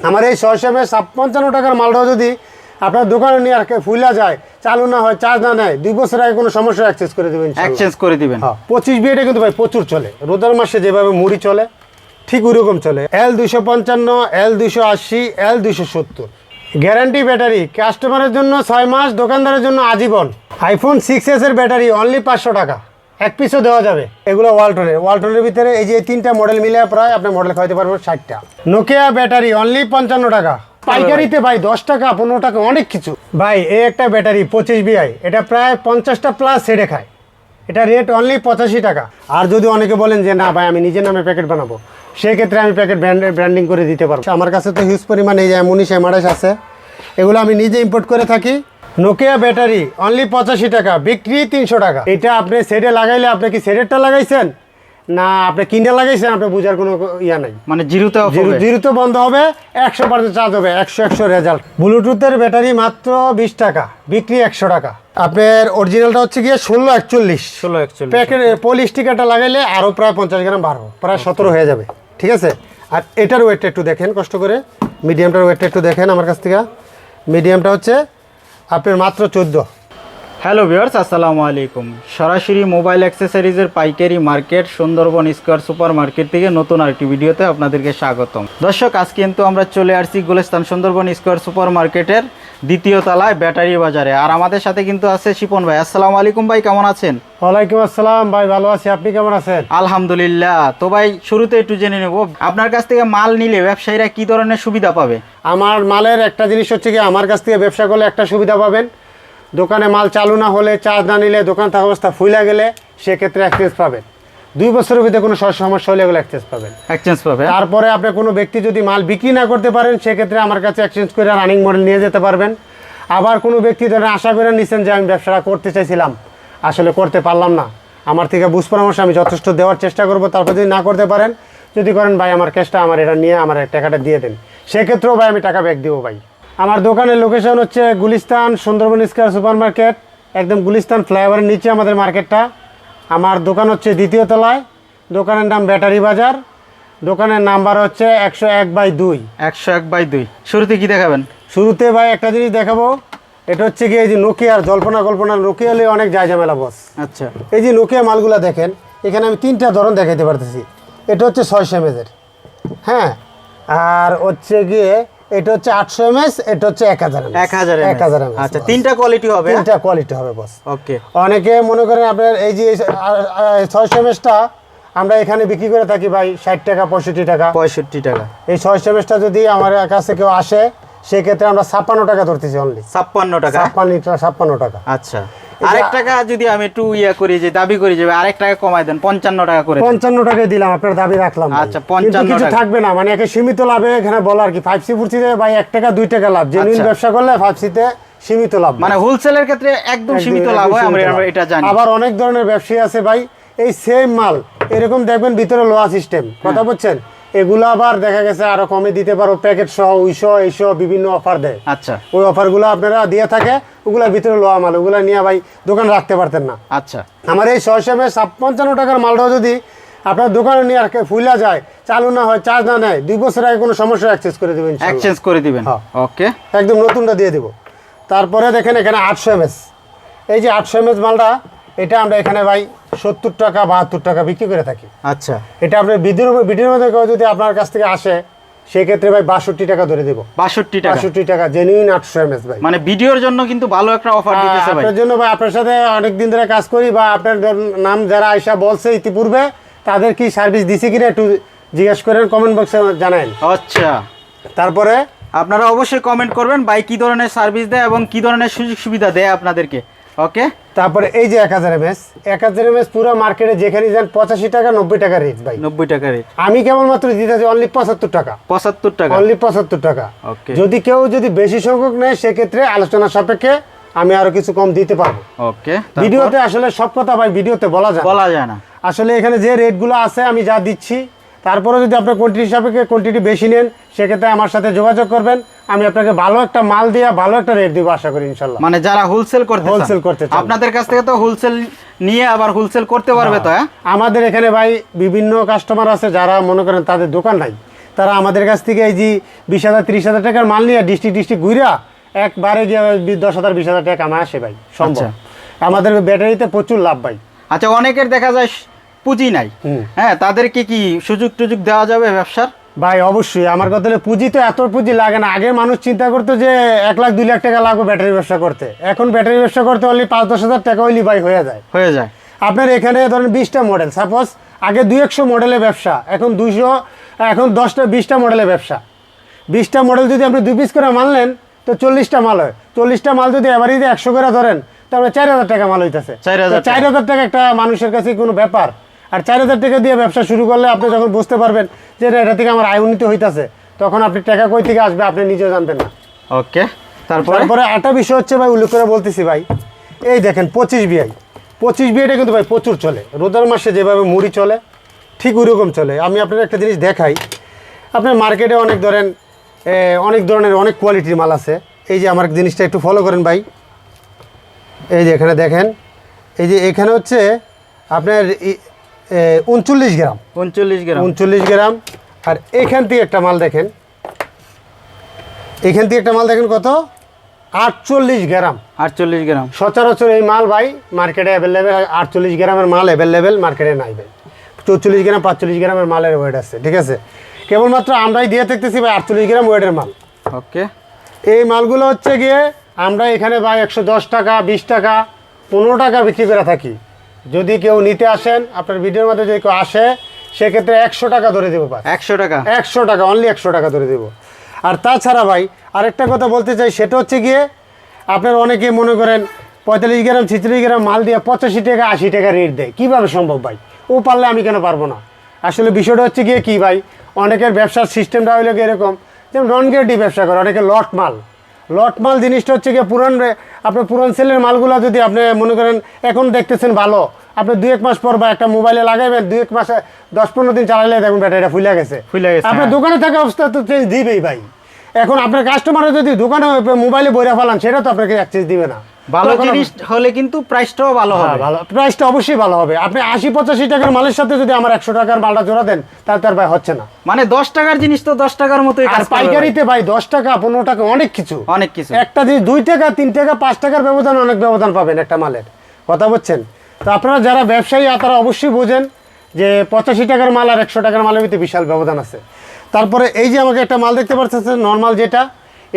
আমার এই ছয়শো এমএস পঞ্চান্ন টাকার মালটাও যদি আপনার দোকানে নিয়ে আর ফুলা যায় চালু না হয় চার্জ না নেয় দুই বছর আগে কোনো সমস্যা অ্যাক্সেস করে দেবেন। এক্সচেঞ্জ করে দিবেন। হ্যাঁ পঁচিশ বিয়েটা কিন্তু ভাই প্রচুর চলে। রোজার মাসে যেভাবে মুড়ি চলে ঠিক ওইরকম চলে। এল দুশো পঞ্চান্ন এল দুশো আশি এল দুশো সত্তর। গ্যারান্টি ব্যাটারি কাস্টমারের জন্য ছয় মাস দোকানদারের জন্য আজীবন। আইফোন সিক্স এস এর ব্যাটারি অনলি পাঁচশো টাকা। এক পিসও দেওয়া যাবে। এগুলো ওয়ালটনের ওয়ালটনের ভিতরে এই যে তিনটা মডেল মিলে প্রায় আপনি মডেল খাওয়াতে পারবেন ষাটটা। নোকিয়া ব্যাটারি অনলি পঞ্চান্ন টাকা। পাইকারিতে ভাই দশ টাকা, পনেরো টাকা, অনেক কিছু। ভাই, এই একটা ব্যাটারি পঁচিশ বিআই এটা প্রায় পঞ্চাশটা প্লাস সেটে খায়। এটা রেট অনলি পঁচাশি টাকা। আর যদি অনেকে বলেন যে, না ভাই, আমি নিজের নামে প্যাকেট বানাবো, সেক্ষেত্রে আমি প্যাকেট ব্র্যান্ডিং করে দিতে পারব। আমার কাছে তো হিউজ পরিমাণে এই যে উনিশ এমআরএস আছে। এগুলো আমি নিজে ইম্পোর্ট করে থাকি। নোকিয়া ব্যাটারি অনলি পঁচাশি টাকা বিক্রি তিনশো টাকা। এটা আপনি সেটে লাগাইলে আপনি কি সেটেরটা লাগাইছেন? না আপনি কিনে লাগাইছেন আপনি বোঝার কোনো ইয়া নাই। মানে জিরোতে জিরোতে বন্ধ হবে একশো পার্সেন্ট চার্জ হবে একশো একশো রেজাল্ট ব্লুটুথের ব্যাটারি মাত্র বিশ টাকা বিক্রি একশো টাকা। আপনার অরিজিনালটা হচ্ছে গিয়ে ষোলো একচল্লিশ। ষোলো একচল্লিশ প্যাকেট পলি স্টিকারটা লাগাইলে আরও প্রায় পঞ্চাশ গ্রাম বাড়বো প্রায় সতেরো হয়ে যাবে ঠিক আছে? আর এটার ওয়েটটা একটু দেখেন কষ্ট করে। মিডিয়ামটার ওয়েটটা একটু দেখেন আমার কাছ থেকে। মিডিয়ামটা হচ্ছে আপনার মাত্র চোদ্দ। হ্যালো ভিওর্স আসসালামু আলাইকুম। সরাসরি মোবাইল অ্যাক্সেসরিজের পাইকারি market Sundarban square super market থেকে নতুন আরেকটি ভিডিওতে আপনাদেরকে স্বাগতম। দর্শক, আজ কিন্তু আমরা চলে আসছি গুলেস্তান সুন্দরবন স্কোয়ার সুপার মার্কেটের দ্বিতীয় তলায় ব্যাটারি বাজারে। আর আমাদের সাথে কিন্তু আছে শিপন ভাই। আসসালামু আলাইকুম ভাই কেমন আছেন? ওয়ালাইকুম আসসালাম ভাই ভালো আছি। আপনি কেমন আছেন? আলহামদুলিল্লাহ। তো ভাই শুরুতে একটু জেনে নেব আপনার কাছ থেকে মাল নিলে ব্যবসায়ীরা কি ধরনের সুবিধা পাবে? আমার মালের একটা জিনিস হচ্ছে কি আমার কাছ থেকে ব্যবসা করলে একটা সুবিধা পাবেন। দোকানে মাল চালু না হলে চার্জ না নিলে দোকান থাকা অবস্থা ফুলে গেলে সেক্ষেত্রে অ্যাক্সেস পাবেন। দুই বছরের ভিতরে কোনো সমস্যা হলে এগুলো অ্যাক্সেস পাবেন। এক্সচেঞ্জ পাবে তারপরে আপনি কোনো ব্যক্তি যদি মাল বিক্রি না করতে পারেন সেক্ষেত্রে আমার কাছে এক্সচেঞ্জ করে রানিং মডেল নিয়ে যেতে পারবেন। আবার কোনো ব্যক্তি ধরেন আশা করে নিচ্ছেন যে আমি ব্যবসাটা করতে চাইছিলাম আসলে করতে পারলাম না। আমার থেকে বুঝ পরামর্শ আমি যথেষ্ট দেওয়ার চেষ্টা করব তারপর যদি না করতে পারেন যদি করেন ভাই আমার ক্যাশটা আমার এটা নিয়ে আমার টাকাটা দিয়ে দেন। সেক্ষেত্রেও ভাই আমি টাকা ব্যাক দিব ভাই। আমার দোকানের লোকেশন হচ্ছে Gulistan Sundarban square super market একদম গুলিস্তান ফ্লাইওভারের নিচে আমাদের মার্কেটটা আমার দোকান হচ্ছে দ্বিতীয় তলায়। দোকানের নাম ব্যাটারি বাজার। দোকানের নাম্বার হচ্ছে একশো এক বাই দুই। একশো এক বাই দুই। শুরুতে কি দেখাবেন? শুরুতে ভাই একটা জিনিস দেখাবো। এটা হচ্ছে কি এই যে নোকিয়ার জল্পনা কল্পনা নোকিয়া হলে অনেক যায় ঝামেলা বস আচ্ছা। এই যে নোকিয়া মালগুলো দেখেন এখানে আমি তিনটা ধরন দেখাইতে পারতেছি। এটা হচ্ছে ছয়শো এমএজের হ্যাঁ আর হচ্ছে গিয়ে এটা হচ্ছে আটশো এমএস এটা হচ্ছে এক হাজার এক হাজার এক হাজার এমএস আচ্ছা তিনটা কোয়ালিটি হবে তিনটা কোয়ালিটি হবে বস ওকে অনেকে মনে করেন আপনার এই যে ছয়শো এমএসটা আমরা এখানে বিক্রি করে থাকি ভাই ষাট টাকা পঁয়ষট্টি টাকা। পঁয়ষট্টি টাকা। এই ছয়শো এমএসটা যদি আমার কাছে কেউ আসে সেক্ষেত্রে আমরা ছাপ্পান্ন টাকা ধরতেছি অনলি ছাপ্পান্ন টাকা? ছাপ্পান্ন ছাপ্পান্ন টাকা। আচ্ছা। আরেক টাকা যদি আমি একটু ইয়া করি যে দাবি করি যে আরেক টাকা কমাই দেন পঞ্চান্ন টাকা করে পঞ্চান্ন টাকায় দিলাম আপনার দাবি রাখলাম। আচ্ছা, 55 কিছু থাকবে না মানে একে সীমিত লাভে এখানে বলার কি? ফাইভ সি ফুরসিতে ভাই এক টাকা দুই টাকা লাভ। জেনুইন আচ্ছা। ব্যবসা করলে ফাইভ সিতে সীমিত লাভ। মানে হোলসেলের ক্ষেত্রে একদম সীমিত লাভ হয় আমরা আমরা এটা জানি। আবার অনেক ধরনের ব্যবসায়ী আছে ভাই এই সেম মাল এরকম দেখবেন ভিতরে লোয়া সিস্টেম কথা হ্যাঁ। বলছেন? এগুলো আবার দেখা গেছে আরও কমে দিতে পারো প্যাকেট সহ উইশো এইসব বিভিন্ন অফার দেয়। আচ্ছা। ওই অফারগুলো আপনারা দিয়ে থাকে ওগুলোর ভিতরে লোয়া মাল ওগুলো নিয়ে ভাই দোকান রাখতে পারতেন না। আচ্ছা। আমার এই ছয়শো এমএস পঞ্চান্ন টাকার মালটাও যদি আপনার দোকানে নিয়ে আর ফুলা যায় চালু না হয় চার্জ না নেয় দুই বছর আগে কোনো সমস্যা অ্যাক্সেস করে দেবেন এক্সচেঞ্জ করে দিবেন। হ্যাঁ। ওকে একদম নতুনটা দিয়ে দেবো। তারপরে দেখেন এখানে আটশো এমএস এই যে আটশো এমএস মালটা এটা আমরা এখানে ভাই সত্তর টাকা বাহাত্তর টাকা বিক্রি করে থাকি। আচ্ছা। এটা আপনার ভিডিওর ভিডিওর মধ্যে কেউ যদি আপনার কাছ থেকে আসে সেক্ষেত্রে ভাই বাষট্টি টাকা ধরে দেবো। বাষট্টি টাকা? বাষট্টি টাকা জেনুইন আটশো এমএস ভাই। মানে ভিডিওর জন্য কিন্তু ভালো একটা অফার দিতেছে ভাই। আপনার জন্য ভাই আপনার সাথে অনেক দিন ধরে কাজ করি বা আপনার নাম যারা আয়সা বলছে ইতিপূর্বে তাদের কি সার্ভিস দিছে কিনা একটু জিজ্ঞেস করেন কমেন্ট বক্সে জানান আচ্ছা। তারপরে? আপনারা অবশ্যই কমেন্ট করবেন ভাই কি ধরনের সার্ভিস দেয় এবং কি ধরনের সুযোগ সুবিধা দেয় আপনাদেরকে। ওকে? তারপরে এই যে এক হাজার এমএস এক হাজার এমএস পুরো মার্কেটে যেখানে যান পঁচাশি টাকা নব্বই টাকা রেট ভাই। নব্বই টাকা রেট আমি কেবলমাত্র দিতেছি অনলি পঁচাত্তর টাকা। পঁচাত্তর টাকা? অনলি পঁচাত্তর টাকা। Okay. যদি কেউ যদি বেশি সংখ্যক নেয় সেক্ষেত্রে আলোচনা সাপেক্ষে আমি আরও কিছু কম দিতে পারব। ওকে ভিডিওতে আসলে সব কথা ভাই ভিডিওতে বলা যায় বলা যায় না। আসলে এখানে যে রেটগুলো আছে আমি যা দিচ্ছি তারপরে যদি আপনার কোয়ান্টিটি সাপেক্ষে কোয়ান্টিটি বেশি নেন সেক্ষেত্রে আমার সাথে যোগাযোগ করবেন। আমি আপনাকে ভালো একটা মাল দিয়ে ভালো একটা রেট দিব আশা করি ইনশাল্লাহ মানে যারা হোলসেল করতে হোলসেল করতে চান। আপনাদের কাছ থেকে তো হোলসেল নিয়ে আবার হোলসেল করতে পারবে তো হ্যাঁ? আমাদের এখানে ভাই বিভিন্ন কাস্টমার আছে যারা মনে করেন তাদের দোকান নাই। তারা আমাদের কাছ থেকে এই যে বিশ হাজার ত্রিশ হাজার টাকার মাল নিয়ে ডিস্ট্রিক্ট ডিস্ট্রিক্ট ঘুরা একবারে গিয়ে দশ হাজার বিশ হাজার টাকা কামায় আসে ভাই সম্ভব। আচ্ছা। আমাদের ব্যাটারিতে প্রচুর লাভ ভাই। আচ্ছা অনেকের দেখা যায় পুঁজি নাই। হ্যাঁ তাদেরকে কি সুযোগ টুযোগ দেওয়া যাবে ব্যবসার? ভাই অবশ্যই। আমার কথা হলে পুঁজি তো এত পুঁজি লাগে না। আগে মানুষ চিন্তা করতো যে এক লাখ দুই লাখ টাকা লাগবে ব্যাটারি ব্যবসা করতে। এখন ব্যাটারি ব্যবসা করতে হলে পাঁচ দশ হাজার টাকা হইলে ভাই হয়ে যায়। হয়ে যায়। আপনার এখানে ধরেন বিশটা মডেল সাপোজ আগে দুই একশো মডেলের ব্যবসা এখন দুইশো এখন দশটা বিশটা মডেলের ব্যবসা। বিশটা মডেল যদি আপনি দুই পিস করে মাল নেন তো চল্লিশটা মাল হয়। চল্লিশটা মাল যদি এবারই একশো করে ধরেন তাহলে চার হাজার টাকা মাল হইতেছে। 4,000 চার হাজার টাকা একটা মানুষের কাছে কোনো ব্যাপার। আর চার হাজার টাকা দিয়ে ব্যবসা শুরু করলে আপনি যখন বুঝতে পারবেন যে এটা থেকে আমার আয় উন্নতি হইতেছে তখন আপনি টাকা কই থেকে আসবে আপনি নিজেও জানবেন না। ওকে তারপরে? তারপরে একটা বিষয় হচ্ছে ভাই উল্লেখ করে বলতেছি ভাই এই দেখেন পঁচিশ বিআই। পঁচিশ বিআইটা কিন্তু ভাই প্রচুর চলে। রোজার মাসে যেভাবে মুড়ি চলে ঠিক ওইরকম চলে। আমি আপনার একটা জিনিস দেখাই। আপনার মার্কেটে অনেক ধরেন অনেক ধরনের অনেক কোয়ালিটির মাল আছে। এই যে আমার জিনিসটা একটু ফলো করেন ভাই। এই যে এখানে দেখেন এই যে এখানে হচ্ছে আপনার উনচল্লিশ গ্রাম। উনচল্লিশ গ্রাম। উনচল্লিশ গ্রাম। আর এখান থেকে একটা মাল দেখেন। এখান থেকে একটা মাল দেখেন কত? আটচল্লিশ গ্রাম। আটচল্লিশ গ্রাম। সচরাচর এই মাল ভাই মার্কেটে অ্যাভেলেবেল আটচল্লিশ গ্রামের মাল অ্যাভেলেবেল মার্কেটে নাই ভাই। চৌচল্লিশ গ্রাম পাঁচচল্লিশ গ্রামের মালের ওয়েট আছে ঠিক আছে? কেবলমাত্র আমরাই দিয়ে থাকতেছি ভাই আটচল্লিশ গ্রাম ওয়েটের মাল। ওকে। এই মালগুলো হচ্ছে গিয়ে আমরা এখানে ভাই একশো দশ টাকা বিশ টাকা পনেরো টাকা বিক্রি করে থাকি। যদি কেউ নিতে আসেন আপনার ভিডিওর মধ্যে যদি কেউ আসে সেক্ষেত্রে একশো টাকা ধরে দেবো একশো টাকা? একশো টাকা অনলি একশো টাকা ধরে দেবো। আর তাছাড়া ভাই আরেকটা কথা বলতে চাই সেটা হচ্ছে গিয়ে আপনার অনেকে মনে করেন পঁয়তাল্লিশ গ্রাম ছিচল্লিশ গ্রাম মাল দিয়ে পঁচাশি টাকা আশি টাকা রেট দেয়। কীভাবে সম্ভব ভাই? ও পারলে আমি কেন পারব না? আসলে বিষয়টা হচ্ছে গিয়ে কী ভাই অনেকের ব্যবসার সিস্টেমটা হইল গিয়ে এরকম যেমন নন গ্রেডি ব্যবসা করে অনেকে লট মাল। লট মাল জিনিসটা হচ্ছে গিয়ে পুরান রে- আপনার পুরান সেলের মালগুলো যদি আপনি মনে করেন এখন দেখতেছেন ভালো আপনি দুই এক মাস পর বা একটা মোবাইলে লাগাইবেন দুই এক মাসে দশ পনেরো দিন চালাইলে দেখুন ব্যাটারিটা ফুলে গেছে ফুলে গেছে, আপনার হ্যাঁ। দোকানে থাকা অবস্থা তো চেঞ্জ দিবেই ভাই এখন আপনার কাস্টমার যদি দোকানে মোবাইলে বইরা ফেলান সেটা তো আপনাকে এক্সচেঞ্জ দিবে না। ভালো জিনিস হলে কিন্তু প্রাইসটাও ভালো হ্যাঁ, হবে। ভালো। প্রাইসটা অবশ্যই ভালো হবে। আপনি আশি পঁচাশি টাকার মালের সাথে যদি আমার একশো টাকার মালটা জোড়া দেন তার ভাই হচ্ছে না। মানে দশ টাকার জিনিস তো দশ টাকার মতোই আর। পাইকারিতে ভাই দশ টাকা পনেরো টাকা অনেক কিছু। অনেক কিছু। একটা জিনিস দুই টাকা তিন টাকা পাঁচ টাকার ব্যবধান অনেক ব্যবধান পাবেন একটা মালের। কথা বলছেন? তো আপনারা যারা ব্যবসায়ী তারা অবশ্যই বোঝেন যে পঁচাশি টাকার মাল আর একশো টাকার মালের ভিতরে বিশাল ব্যবধান আছে। তারপরে এই যে আমাকে একটা মাল দেখতে পাচ্ছেন নর্মাল যেটা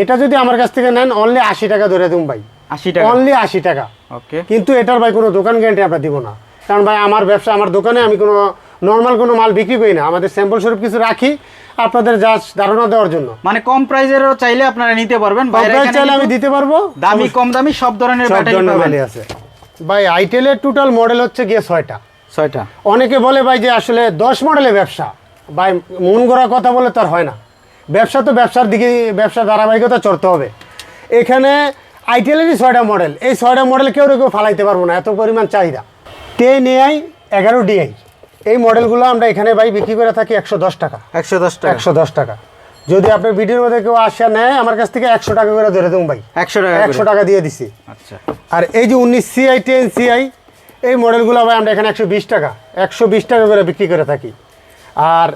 এটা যদি আমার কাছ থেকে নেন অনলি আশি টাকা ধরে দিন ভাই। আশি টাকা? অনলি আশি টাকা। ওকে কিন্তু এটার ভাই কোনো দোকান গ্যারান্টি আমরা দিব না। কারণ ভাই আমার ব্যবসা আমার দোকানে আমি কোনো নর্মাল কোনো মাল বিক্রি করি না। আমাদের স্যাম্পল স্বরূপ কিছু রাখি আপনাদের জাস্ট ধারণা দেওয়ার জন্য। মানে কম প্রাইজেরও চাইলে আপনারা নিতে পারবেন। আপনারা চাইলে আমি দিতে পারব। দামি কম দামি সব ধরনের ব্যাটারি পাবেন। আছে। ভাই আইটেলের টোটাল মডেল হচ্ছে গিয়ে ছয়টা। ছয়টা। অনেকে বলে ভাই যে আসলে দশ মডেলের ব্যবসা। ভাই মন গড়া কথা বলে তার হয় না। ব্যবসা তো ব্যবসার দিকে ব্যবসা ধারাবাহিকতা চড়তে হবে। এখানে আইটেলেরই ছয়টা মডেল এই ছয়টা মডেল কেউ কেউ ফালাইতে পারব না এত পরিমাণ চাহিদা। টেন এআই এগারো ডিআই এই মডেলগুলো আমরা এখানে ভাই বিক্রি করে থাকি একশো দশ টাকা। একশো দশ টাকা। একশো দশ টাকা। যদি আপনার ভিডিওর মধ্যে কেউ আসা নেয় আমার কাছ থেকে একশো টাকা করে ধরে দেবো ভাই। একশো টাকা একশো টাকা দিয়ে দিছি। আচ্ছা। আর এই যে উনিশ সিআই টেন সিআই এই মডেলগুলো ভাই আমরা এখানে একশো বিশ টাকা একশো বিশ টাকা করে বিক্রি করে থাকি। আর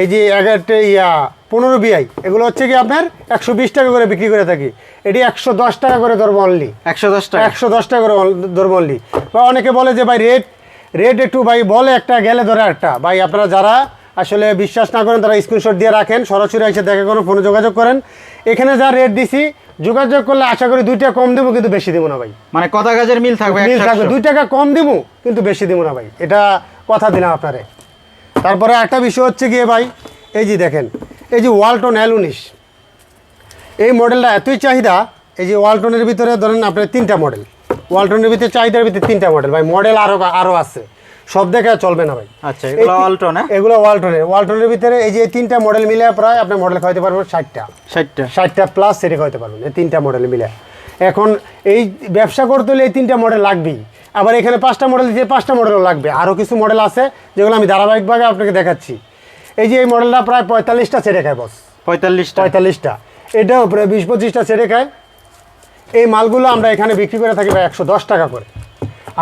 এই যে এগারোটা ইয়া পনেরো বিআই এগুলো হচ্ছে কি আপনার একশো বিশ টাকা করে বিক্রি করে থাকি। এটি একশো দশ টাকা করে ধরবো অনলি একশো দশ টাকা। একশো দশ টাকা করে ধরবো অনলি বা অনেকে বলে যে ভাই রেট রেট একটু ভাই বলে একটা গেলে ধরে একটা ভাই আপনারা যারা আসলে বিশ্বাস না করেন তারা স্ক্রিনশট দিয়ে রাখেন সরাসরি এসে দেখে কোনো ফোনে যোগাযোগ করেন। এখানে যা রেট দিছি যোগাযোগ করলে আশা করি দুইটা কম দেবো কিন্তু বেশি দেবো না ভাই। মানে কথা কাজের মিল থাকবে মিল থাকবে। দুই টাকা কম দেবো কিন্তু বেশি দিব না ভাই। এটা কথা দিলাম আপনারে। তারপরে একটা বিষয় হচ্ছে গিয়ে ভাই এই যে দেখেন এই যে ওয়ালটন এল উনিশ এই মডেলটা এতই চাহিদা এই যে ওয়ালটনের ভিতরে ধরেন আপনার তিনটা মডেল। ওয়ালটনের ভিতরে চাহিদার ভিতরে তিনটা মডেল। ভাই মডেল আরও আরও আছে। সব দেখে চলবে না ভাই। আচ্ছা এগুলো অল্টন হ্যাঁ? এগুলো ওয়ালটনের। ওয়ালটনের ভিতরে এই যে তিনটা মডেল মিলে প্রায় আপনি মডেল খাইতে পারবেন ষাটটা। ষাটটা। ষাটটা প্লাস সেটা খাইতে পারবেন। এই তিনটা মডেল মিলে। এখন এই ব্যবসা করতে হলে এই তিনটা মডেল লাগবেই। আবার এখানে পাঁচটা মডেল দিয়ে পাঁচটা মডেলও লাগবে। আরও কিছু মডেল আছে যেগুলো আমি ধারাবাহিকভাবে আপনাকে দেখাচ্ছি। এই যে এই মডেলটা প্রায় পঁয়তাল্লিশটা ছেড়ে খায় বস পঁয়তাল্লিশটা। পঁয়তাল্লিশটা। এটাও প্রায় বিশ পঁচিশটা ছেড়ে খায় এই মালগুলো আমরা এখানে বিক্রি করে থাকি ভাই একশো দশ টাকা করে।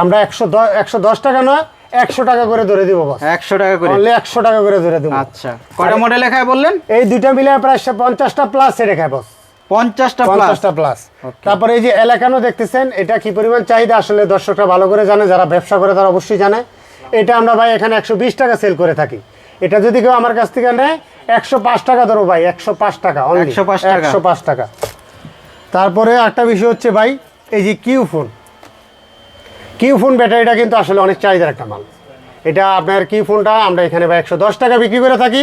আমরা একশো দশ একশো দশ টাকা নয় একশো টাকা করে ধরে দিব বস একশো টাকা করে। অনলি একশো টাকা করে ধরে দিব। আচ্ছা। কটা মডেল লেখায় বললেন? এই দুইটা মিলে প্রায় পঞ্চাশটা প্লাস সেটে খায় বস পঞ্চাশটা পঞ্চাশটা প্লাস তারপরে এই যে এলাকানো দেখতেছেন এটা কি পরিমাণ চাহিদা? আসলে দর্শকরা ভালো করে জানে যারা ব্যবসা করে তারা অবশ্যই জানে। এটা আমরা ভাই এখানে একশো বিশ টাকা সেল করে থাকি। এটা যদি কেউ আমার কাছ থেকে নেয় একশো পাঁচ টাকা ধরো ভাই একশো পাঁচ টাকা 105 টাকা। একশো পাঁচ টাকা। তারপরে একটা বিষয় হচ্ছে ভাই এই যে কিউ ফোন কিউ ফোন ব্যাটারিটা কিন্তু আসলে অনেক চাহিদার একটা মাল। এটা আপনার কিউ ফোনটা আমরা এখানে ভাই একশো দশ টাকা বিক্রি করে থাকি।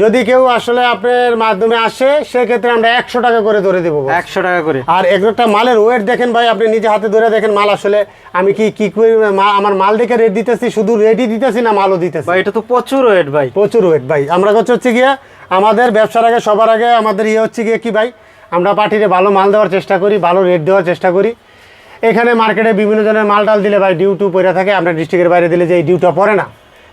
যদি কেউ আসলে আপনার মাধ্যমে আসে সেক্ষেত্রে আমরা একশো টাকা করে ধরে দেবো একশো টাকা করে। আর একটা মালের ওয়েট দেখেন ভাই আপনি নিজে হাতে ধরে দেখেন মাল আসলে আমি কি কি করে? আমার মাল দেখে রেট দিতেছি শুধু রেডি দিতেছি না মালও দিতেছি? ভাই এটা তো প্রচুর ওয়েট ভাই। প্রচুর ওয়েট ভাই। আমরা হচ্ছে হচ্ছে গিয়ে আমাদের ব্যবসার আগে সবার আগে আমাদের ইয়ে হচ্ছে গিয়ে কি ভাই? আমরা পার্টিতে ভালো মাল দেওয়ার চেষ্টা করি ভালো রেট দেওয়ার চেষ্টা করি। এখানে মার্কেটে বিভিন্ন ধরনের মাল টাল দিলে ভাই ডিউটু পড়ে থাকে আমরা ডিস্ট্রিক্টের বাইরে দিলে যে এই ডিউটা পড়ে না।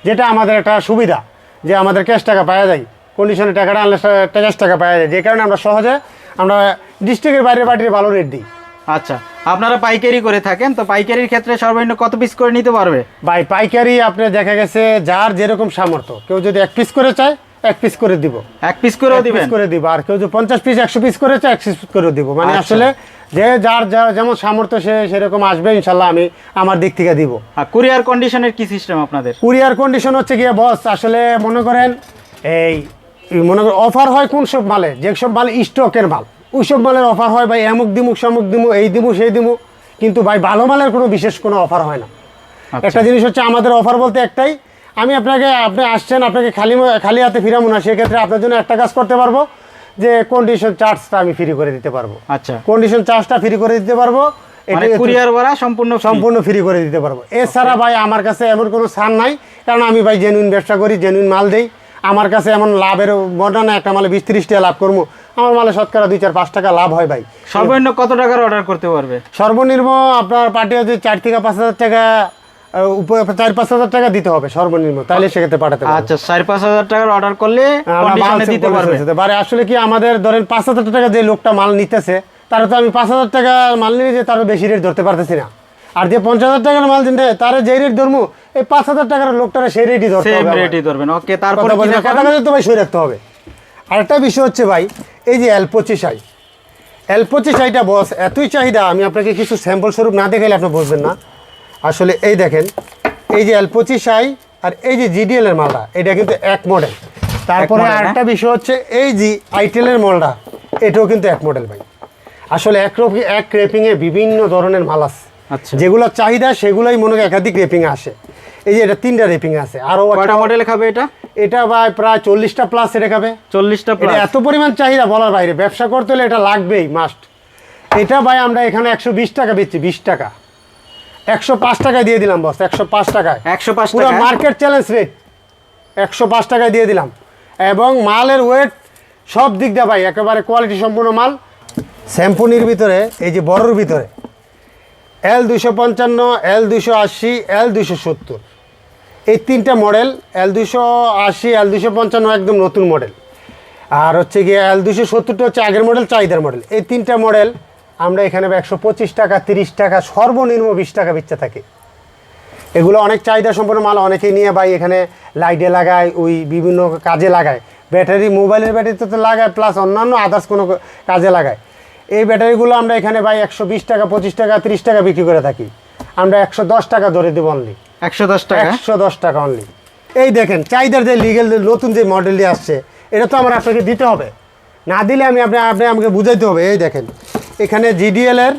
যেটা আমাদের একটা সুবিধা যে আমাদের ক্যাশ টাকা পাওয়া যায়। কন্ডিশনে টাকাটা আনলে ক্যাশ টাকা পাওয়া যায়। যে কারণে আমরা সহজে আমরা ডিস্ট্রিক্টের বাইরে পার্টিতে ভালো রেট দিই। আচ্ছা আপনারা পাইকারি করে থাকেন তো পাইকারির ক্ষেত্রে সর্বনিম্ন কত পিস করে নিতে পারবে? ভাই পাইকারি আপনি দেখা গেছে যার যেরকম সামর্থ্য কেউ যদি এক পিস করে চায় এক পিস করে দিব। এক পিস করেও এক দিবেন? করে দিব আর কেউ যদি পঞ্চাশ পিস একশো পিস করে চায় একশো পিস করে দিব। মানে আচ্ছা। আসলে যে যার যা- যেমন সামর্থ্য সে সেরকম আসবে ইনশাল্লাহ আমি আমার দিক থেকে দিব। আর কুরিয়ার কন্ডিশনের কি সিস্টেম আপনাদের? কুরিয়ার কন্ডিশন হচ্ছে গিয়ে বস আসলে মনে করেন এই মনে করেন অফার হয় কোন সব মালে? যেসব মাল স্টকের মাল। ওই সব মালের অফার হয় ভাই এমুক দিমুক শামুক দিমু এই দিমু সেই দিমু কিন্তু ভাই ভালো মালের কোনো বিশেষ কোনো অফার হয় না। আচ্ছা। একটা জিনিস হচ্ছে আমাদের অফার বলতে একটাই আমি আপনাকে আপনি আসছেন আপনাকে খালি খালি হাতে ফিরাবো না সেক্ষেত্রে আপনার জন্য একটা কাজ করতে পারব যে কন্ডিশন চার্জটা আমি ফ্রি করে দিতে পারব। আচ্ছা। কন্ডিশন চার্জটা ফ্রি করে দিতে পারব মানে এটা- কুরিয়ার ভাড়া সম্পূর্ণ সম্পূর্ণ ফ্রি করে দিতে পারব। এছাড়া ভাই আমার কাছে এমন কোনো ছাড় নাই কারণ আমি ভাই জেনুইন ব্যবসা করি জেনুইন মাল দেই। আমার কাছে এমন লাভের মনে না একটা মালে বিশ ত্রিশ টাকা লাভ করব। আমার মালে শতকরা দুই চার পাঁচ টাকা লাভ হয় ভাই। সর্বনিম্ন কত টাকার অর্ডার করতে পারবে? সর্বনিম্ন আপনার পার্টি হচ্ছে চার থেকে পাঁচ হাজার টাকা চার পাঁচ হাজার টাকা দিতে হবে সর্বনিম্ন তাহলে সেক্ষেত্রে পাঠাতে আচ্ছা চার পাঁচ হাজার টাকার অর্ডার করলে sell দিতে পারবে। আসলে কি আমাদের ধরেন পাঁচ হাজার টাকা যে লোকটা মাল নিতেছে তারা তো আমি পাঁচ হাজার টাকা মাল নিয়ে যে তার বেশি রেট ধরতে পারতেছি না। আর যে পঞ্চাশ হাজার টাকার মাল দিতে তারা যে রেট ধরবো এই পাঁচ হাজার টাকার লোকটারা সেই রেটই ধরতে হবে রেটই ধরবেন। ওকে তারপর কথা কি বলছি, দেখাবেন? কথা কথা তো ভাই সই রাখতে হবে। আরেকটা বিষয় হচ্ছে ভাই এই যে এল পঁচিশ আই এল পঁচিশ আইটা বস এতই চাহিদা আমি আপনাকে কিছু স্যাম্পল স্বরূপ না দেখাইলে আপনি বুঝবেন না। আসলে এই দেখেন এই যে এল পঁচিশ আই আর এই যে জিডিএল এর মালটা এটা কিন্তু এক মডেল তারপরে আরেকটা বিষয় হচ্ছে এই যে আইটেল এর মালটা এটাও কিন্তু এক মডেল ভাই। আসলে এক এক রেপিংয়ে বিভিন্ন ধরনের মাল আছে। যেগুলো চাহিদা সেগুলোই মনে হয় একাধিক রেপিং আসে। এই যে এটা তিনটা রেপিং আছে। আরও কয়টা মডেল খাবে এটা? এটা ভাই প্রায় চল্লিশটা প্লাস এটা খাবে। চল্লিশটা প্লাস এত পরিমাণ চাহিদা বলার বাইরে। ব্যবসা করতে হলে এটা লাগবেই মাস্ট এটা ভাই আমরা এখানে একশো বিশ টাকা বেচছি বিশ টাকা। একশো পাঁচ টাকায় দিয়ে দিলাম বস একশো পাঁচ টাকায়। একশো পাঁচ পুরো মার্কেট চ্যালেঞ্জ রেট একশো পাঁচ টাকায় দিয়ে দিলাম। এবং মালের ওয়েট সব দিক দিয়ে ভাই একেবারে কোয়ালিটি সম্পূর্ণ মাল। শ্যাম্পুনির ভিতরে এই যে বড়োর ভিতরে এল দুশো পঞ্চান্ন, এল দুশো আশি, এল দুশো সত্তর। এই তিনটা মডেল, এল দুশো আশি, এল দুশো পঞ্চান্ন একদম নতুন মডেল। আর হচ্ছে গিয়ে এল দুশো সত্তরটা হচ্ছে আগের মডেল, চাহিদার মডেল। এই তিনটা মডেল আমরা এখানে একশো পঁচিশ টাকা, তিরিশ টাকা, সর্বনিম্ন বিশ টাকা বেচতে থাকি। এগুলো অনেক চাহিদা সম্পন্ন মাল, অনেকেই নিয়ে ভাই এখানে লাইটে লাগায়, ওই বিভিন্ন কাজে লাগায়। ব্যাটারি, মোবাইলের ব্যাটারি তো লাগায় প্লাস অন্যান্য আদার্স কোনো কাজে লাগায়। এই ব্যাটারিগুলো আমরা এখানে ভাই একশো বিশ টাকা পঁচিশ টাকা তিরিশ টাকা বিক্রি করে থাকি। আমরা একশো দশ টাকা ধরে দেবো অনলি একশো দশ টাকা? একশো দশ টাকা অনলি এই দেখেন চাহিদার যে লিগেল নতুন যে মডেলটি আসছে এটা তো আমার আপনাকে দিতে হবে। না দিলে আমি আপনি আপনি আমাকে বুঝাইতে হবে। এই দেখেন এখানে জিডিএল এর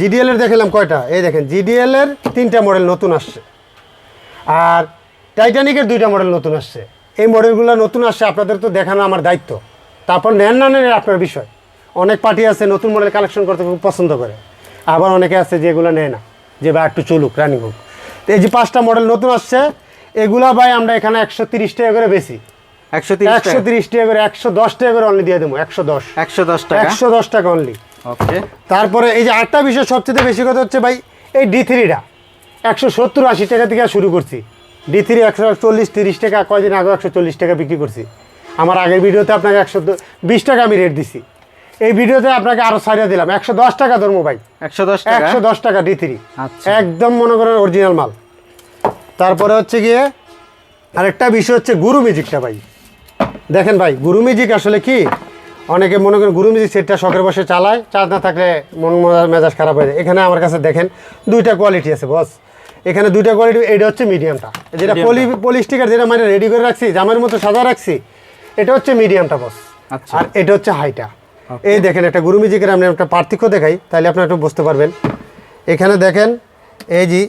জিডিএল এর দেখালাম কয়টা? এই দেখেন জিডিএল এর তিনটা মডেল নতুন আসছে। আর টাইটানিকের দুইটা মডেল নতুন আসছে। এই মডেলগুলো নতুন আসছে আপনাদের তো দেখানো আমার দায়িত্ব। তারপর নেন না নেন আপনার বিষয়। অনেক পার্টি আছে নতুন মডেল কালেকশন করতে খুব পছন্দ করে। আবার অনেকে আছে যেগুলো নেয় না যে বা একটু চলুক রানিং হোক। তো এই যে পাঁচটা মডেল নতুন আসছে এগুলা ভাই আমরা এখানে একশো তিরিশ টাকা করে বেশি একশো তিরিশ একশো টাকা তিরিশ টাকা করে একশো দশ টাকা করে অনলি দিয়ে দেবো একশো দশ। একশো দশ টাকা? একশো দশ টাকা অনলি ওকে। তারপরে এই যে আরেকটা বিষয় সবচেয়ে বেশি কথা হচ্ছে ভাই এই ডি থ্রিটা একশো সত্তর আশি টাকা থেকে শুরু করছি। ডি থ্রি একশো চল্লিশ তিরিশ টাকা কয়দিন আগে একশো চল্লিশ টাকা বিক্রি করছি। আমার আগের ভিডিওতে আপনাকে একশো বিশ টাকা আমি রেট দিছি। এই ভিডিওতে আপনাকে আরও ছাড়িয়ে দিলাম। একশো দশ টাকা ধর্ম ভাই। একশো দশ টাকা? একশো দশ টাকা ডি থ্রি আচ্ছা। একদম মনে করেন অরিজিনাল মাল। তারপরে হচ্ছে গিয়ে আরেকটা বিষয় হচ্ছে গুরু মিউজিকটা ভাই। দেখেন ভাই গুরু মিউজিক আসলে কি? অনেকে মনে করেন গুরু মিউজিক সেটটা শখের বসে চালায় চার্জ না থাকলে মন মজা- মেজাজ খারাপ হয়ে যায়। এখানে আমার কাছে দেখেন দুইটা কোয়ালিটি আছে বস এখানে দুইটা কোয়ালিটি এটা হচ্ছে মিডিয়ামটা যেটা পলি পলিস্টিকার যেটা মানে রেডি করে রাখছি জামের মতো সাজা রাখছি এটা হচ্ছে মিডিয়ামটা বস আচ্ছা। আর এটা হচ্ছে হাইটা এই দেখেন একটা গুরু মিউজিকের আপনি একটা পার্থক্য দেখাই তাহলে আপনি একটু বুঝতে পারবেন। এখানে দেখেন এই জি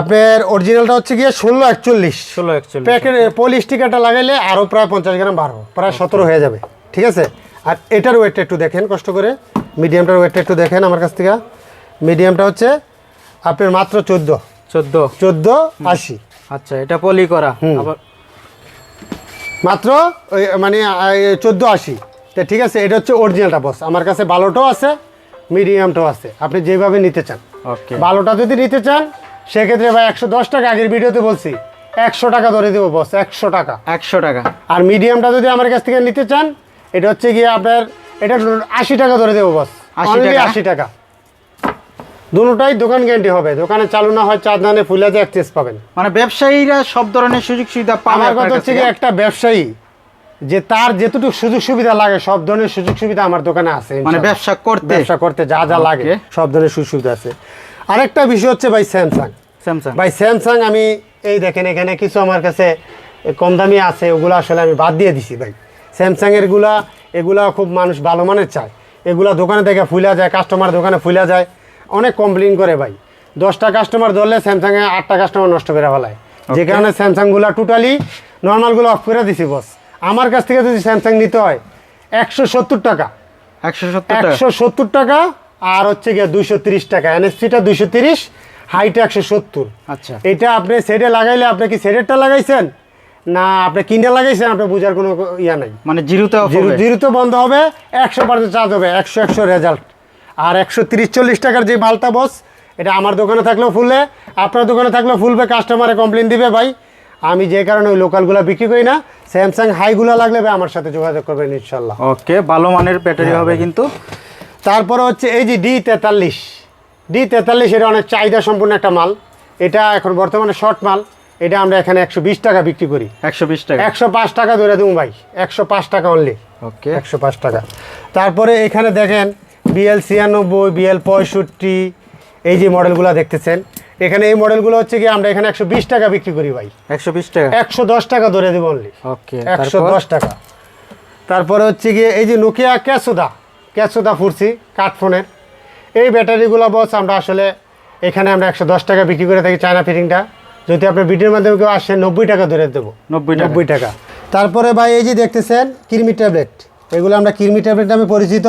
আপনার অরিজিনালটা হচ্ছে গিয়ে ষোলো একচল্লিশ। ষোলো একচল্লিশ প্যাকেট পলিস্টিকারটা লাগাইলে আরও প্রায় পঞ্চাশ গ্রাম বাড়বো প্রায় সতেরো হয়ে যাবে ঠিক আছে? আর এটার ওয়েটটা একটু দেখেন কষ্ট করে। মিডিয়ামটার ওয়েটটা একটু দেখেন আমার কাছ থেকে। মিডিয়ামটা হচ্ছে আপনার মাত্র চোদ্দ। চোদ্দ। চোদ্দ আশি। আচ্ছা এটা পলি করা। আবার মাত্র মানে চোদ্দ আশি। তো ঠিক আছে এটা হচ্ছে অরিজিনালটা বস আমার কাছে ভালোটাও আছে মিডিয়ামটাও আছে। আপনি যেভাবে নিতে চান। ওকে ভালোটা যদি নিতে চান সেক্ষেত্রে ভাই একশো দশ টাকা আগের ভিডিওতে বলছি। একশো টাকা ধরে দেবো বস একশো টাকা। একশো টাকা। আর মিডিয়ামটা যদি আমার কাছ থেকে নিতে চান এটা হচ্ছে গিয়ে আপনার এটা আশি টাকা ধরে দেবো বস 80 Only আশি টাকা। দুটোটাই দোকান গ্যারান্টি হবে। দোকানে চালু না হয় চার দানে ফুলে যে এক্সচেঞ্জ পাবেন। মানে ব্যবসায়ীরা সব ধরনের সুযোগ সুবিধা পাবে আমার কথা হচ্ছে একটা ব্যবসায়ী যে তার যেটুকু সুযোগ সুবিধা লাগে সব ধরনের সুযোগ সুবিধা আমার দোকানে আছে মানে ব্যবসা করতে? ব্যবসা করতে যা যা লাগে সব ধরনের সুযোগ সুবিধা আছে। আরেকটা বিষয় হচ্ছে ভাই স্যামসাং স্যামসাং ভাই স্যামসাং আমি এই দেখেন এখানে কিছু আমার কাছে কম দামি আছে ওগুলো আসলে আমি বাদ দিয়ে দিছি ভাই। স্যামসাংয়েরগুলা এগুলা খুব মানুষ ভালো মানের চায়। এগুলা দোকানে থেকে ফুলা যায় কাস্টমার দোকানে ফুলা যায় অনেক কমপ্লেন করে ভাই। দশটা কাস্টমার ধরলে স্যামসাংয়ে আটটা কাস্টমার নষ্ট করে ফেলায়। যে কারণে স্যামসাংগুলো টোটালি নর্মাল নর্মালগুলো অফ করে দিছি বস আমার কাছ থেকে যদি স্যামসাং নিতে হয় একশো সত্তর টাকা। একশো সত্তর টাকা? আর হচ্ছে গিয়ে দুইশো তিরিশ টাকা। এনএসসিটা দুইশো তিরিশ হাইটা একশো সত্তর। আচ্ছা। এটা আপনি সেটে লাগাইলে আপনি কি সেটেরটা লাগাইছেন? না আপনি কিনে লাগাইছেন আপনি বুঝার কোনো ইয়া নাই। মানে জিরোতে? জিরোতে বন্ধ হবে একশো পার্সেন্ট চার্জ হবে একশো একশো রেজাল্ট আর একশো তিরিশ চল্লিশ টাকার যে মালটা বস এটা আমার দোকানে থাকলেও ফুলবে আপনার দোকানে থাকলেও ফুলবে কাস্টমারে কমপ্লেন দিবে ভাই। আমি যে কারণে ওই লোকালগুলো বিক্রি করি না স্যামসাং হাইগুলো লাগলে আমার সাথে যোগাযোগ করবেন ইনশাল্লাহ ওকে ভালো মানের ব্যাটারি হবে কিন্তু। তারপরে হচ্ছে এই যে ডি তেতাল্লিশ। ডি তেতাল্লিশ এটা অনেক চাহিদা সম্পূর্ণ একটা মাল। এটা এখন বর্তমানে শর্ট মাল। এটা আমরা এখানে একশো বিশ টাকা বিক্রি করি। একশো বিশ টাকা। একশো পাঁচ টাকা ধরে দেবো ভাই। একশো পাঁচ টাকা অনলি ওকে একশো পাঁচ টাকা। তারপরে এখানে দেখেন বিএল ছিয়ানব্বই বিএল পঁয়ষট্টি এই যে মডেলগুলো দেখতেছেন। এখানে এই মডেলগুলো হচ্ছে কি আমরা এখানে একশো বিশ টাকা বিক্রি করি ভাই। একশো বিশ টাকা? একশো দশ টাকা ধরে দেবো অনলি ওকে একশো দশ টাকা। তারপরে হচ্ছে গিয়ে এই যে নোকিয়া ক্যাসোদা ক্যাসোদা ফুরছি কাঠফোনের এই ব্যাটারিগুলো বস আমরা আসলে এখানে আমরা একশো দশ টাকা বিক্রি করে থাকি চায়না ফিটিংটা যদি আপনার ভিডিওর মাধ্যমে কেউ আসে নব্বই টাকা ধরে দেবো। নব্বই নব্বই টাকা। তারপরে ভাই এই যে দেখতেছেন কিরমি ট্যাবলেট এগুলো আমরা কিরমি ট্যাবলেট নামে পরিচিত।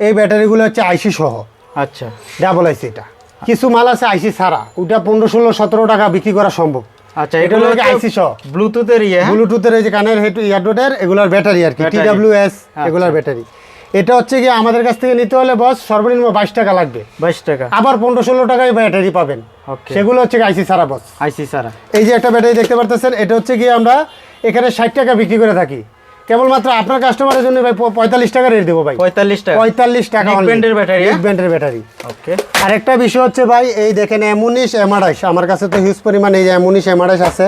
এই ব্যাটারিগুলো হচ্ছে আইসি সহ। আচ্ছা। ডাবল আইসি এটা কিছু মাল আছে আইসি ছাড়া। ওটা পনেরো ষোলো সতেরো টাকা বিক্রি করা সম্ভব। আচ্ছা এটা হলো আইসি সহ। ব্লুটুথের ইয়ে হ্যাঁ? ব্লুটুথের এই যে কানের হেড ইয়ারডোটের এগুলার ব্যাটারি আর কি ডাব্লিউ এস আচ্ছা। এগুলার ব্যাটারি। এটা হচ্ছে কি আমাদের কাছ থেকে নিতে হলে বস সর্বনিম্ন বাইশ টাকা লাগবে। বাইশ টাকা। আবার পনেরো ষোলো টাকায় ব্যাটারি পাবেন। সেগুলো হচ্ছে আইসি ছাড়া বস। আইসি সারা এই যে একটা ব্যাটারি দেখতে পারতেছেন এটা হচ্ছে কি আমরা এখানে ষাট টাকা বিক্রি করে থাকি। কেবলমাত্র আপনার কাস্টমারের জন্য ভাই পঁয়তাল্লিশ টাকা রেট দেবো ভাই। পঁয়তাল্লিশ টাকা। পঁয়তাল্লিশ টাকা battery, হ্যাঁ? ব্যান্ডের ব্যাটারি ওকে আরেকটা বিষয় হচ্ছে ভাই এই দেখেন এমুনিশ এমআরআইস আমার কাছে তো হিউজ পরিমাণে এই যে এমুনিশ এমআরআইস আছে।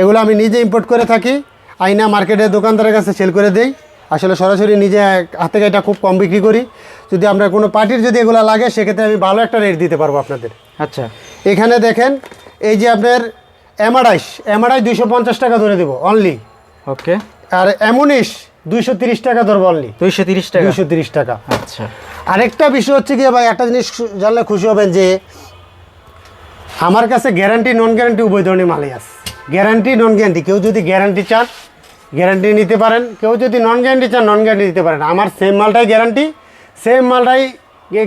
এগুলো আমি নিজে ইম্পোর্ট করে থাকি। আইনা মার্কেটের দোকানদারের কাছে সেল করে দেই। আসলে সরাসরি নিজে হাতে এটা খুব কম বিক্রি করি। যদি আপনার কোনো পার্টির যদি এগুলো লাগে সেক্ষেত্রে আমি ভালো একটা রেট দিতে পারব আপনাদের। আচ্ছা। এখানে দেখেন এই যে আপনার এমআরআইস এমআরআই দুইশো পঞ্চাশ টাকা ধরে দেবো অনলি ওকে আর এমুনিশ দুইশো তিরিশ টাকা ধর অনলি দুইশো তিরিশ টাকা? দুইশো তিরিশ টাকা। আচ্ছা। আরেকটা বিষয় হচ্ছে কি ভাই একটা জিনিস জানলে খুশি হবেন যে আমার কাছে গ্যারান্টি নন গ্যারান্টি উভয় ধরনের মালই আছে। গ্যারান্টি নন গ্যারান্টি কেউ যদি গ্যারান্টি চান গ্যারান্টি নিতে পারেন। কেউ যদি নন গ্যারান্টি চান নন গ্যারান্টি দিতে পারেন। আমার সেম মালটাই গ্যারান্টি সেম মালটাই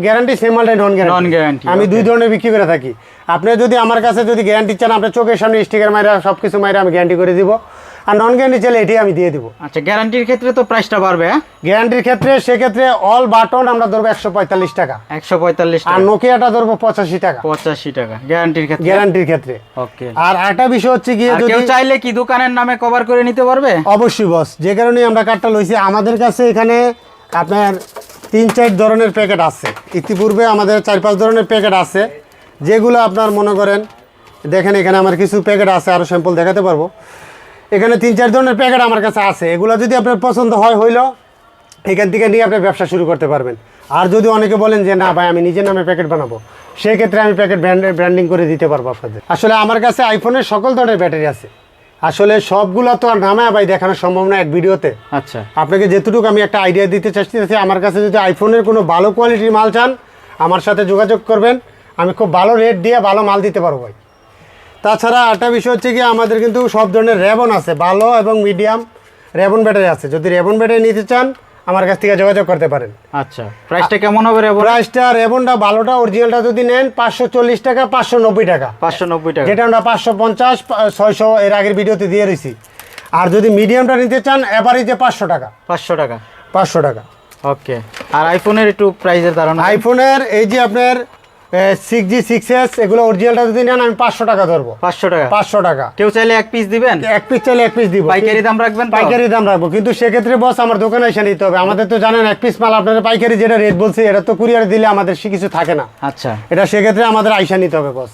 গ্যারান্টি সেম মালটাই নন গ্যারান্টি Non-guarantee, আমি দুই ধরনের বিক্রি করে থাকি। আপনি যদি আমার কাছে যদি গ্যারান্টি চান আপনার চোখের সামনে স্টিকার মাইরা সব কিছু মাইরা আমি গ্যারান্টি করে দিব। আর নন গ্যারান্টি চাইলে এটাই আমি দিয়ে দিব। আচ্ছা গ্যারান্টির ক্ষেত্রে তো প্রাইসটা বাড়বে হ্যাঁ? গ্যারান্টির ক্ষেত্রে সেক্ষেত্রে অল বাটন আমরা ধরবো একশো পঁয়তাল্লিশ টাকা। একশো পঁয়তাল্লিশ আর নোকিয়াটা ধরবো পঁচাশি টাকা। পঁচাশি টাকা গ্যারান্টির ক্ষেত্রে? গ্যারান্টির ক্ষেত্রে। ওকে আর একটা বিষয় হচ্ছে গিয়ে যদি কেউ চাইলে কি দোকানের নামে কভার করে নিতে পারবে? অবশ্যই বস যে কারণে আমরা কার্ডটা লইছি। আমাদের কাছে এখানে আপনার তিন চার ধরনের প্যাকেট আছে। ইতিপূর্বে আমাদের চার পাঁচ ধরনের প্যাকেট আছে। যেগুলো আপনার মনে করেন দেখেন এখানে আমার কিছু প্যাকেট আছে আরও স্যাম্পল দেখাতে পারব। এখানে তিন চার ধরনের প্যাকেট আমার কাছে আছে। এগুলো যদি আপনার পছন্দ হয় হইল এখান থেকে নিয়ে আপনি ব্যবসা শুরু করতে পারবেন। আর যদি অনেকে বলেন যে না ভাই আমি নিজের নামে প্যাকেট বানাবো সেই ক্ষেত্রে আমি প্যাকেট ব্র্যান্ড ব্র্যান্ডিং করে দিতে পারব আপনাদের। আসলে আমার কাছে আইফোনের সকল ধরনের ব্যাটারি আছে। আসলে সবগুলো তো আর নামে ভাই দেখানো সম্ভব না এক ভিডিওতে। আচ্ছা। আপনাকে যেটুকু আমি একটা আইডিয়া দিতে চাচ্ছি আমার কাছে যদি আইফোনের কোনো ভালো কোয়ালিটির মাল চান আমার সাথে যোগাযোগ করবেন। আমি খুব ভালো রেট দিয়ে ভালো মাল দিতে পারব ভাই। তাছাড়া একটা বিষয় হচ্ছে কি আমাদের কিন্তু সব ধরনের র্যাবন আছে ভালো এবং মিডিয়াম রেবন ব্যাটারি আছে। যদি রেবন ব্যাটারি নিতে চান আমার কাছ থেকে যোগাযোগ করতে পারেন। আচ্ছা প্রাইসটা কেমন হবে রেবন? প্রাইসটা রেবনটা ভালোটা অরিজিনালটা যদি নেন পাঁচশো চল্লিশ টাকা পাঁচশো নব্বই টাকা। পাঁচশো নব্বই টাকা। যেটা আমরা পাঁচশো পঞ্চাশ ছয়শো এর আগের ভিডিওতে দিয়ে রয়েছি আর যদি মিডিয়ামটা নিতে চান এভারেজে পাঁচশো টাকা। পাঁচশো টাকা। পাঁচশো টাকা। ওকে আর আইফোনের একটু প্রাইসের ধারণা? আইফোনের এই যে আপনার সিক্স জি সিক্স এস এগুলো অরিজিনালটা যদি নেন আমি পাঁচশো টাকা ধরবো। পাঁচশো টাকা। পাঁচশো টাকা। কেউ চাইলে এক পিস দিবেন? এক পিস চাইলে এক পিস দিব। পাইকারি দাম রাখবেন পাইকারি দাম রাখব। কিন্তু সেক্ষেত্রে বস আমার দোকানে এসে নিতে হবে। আমাদের তো জানেন এক পিস মাল আপনারা পাইকারি যেটা রেট বলছে এটা তো কুরিয়ারে দিলে আমাদের সে কিছু থাকে না। আচ্ছা। এটা সেক্ষেত্রে আমাদের আইসা নিতে হবে বস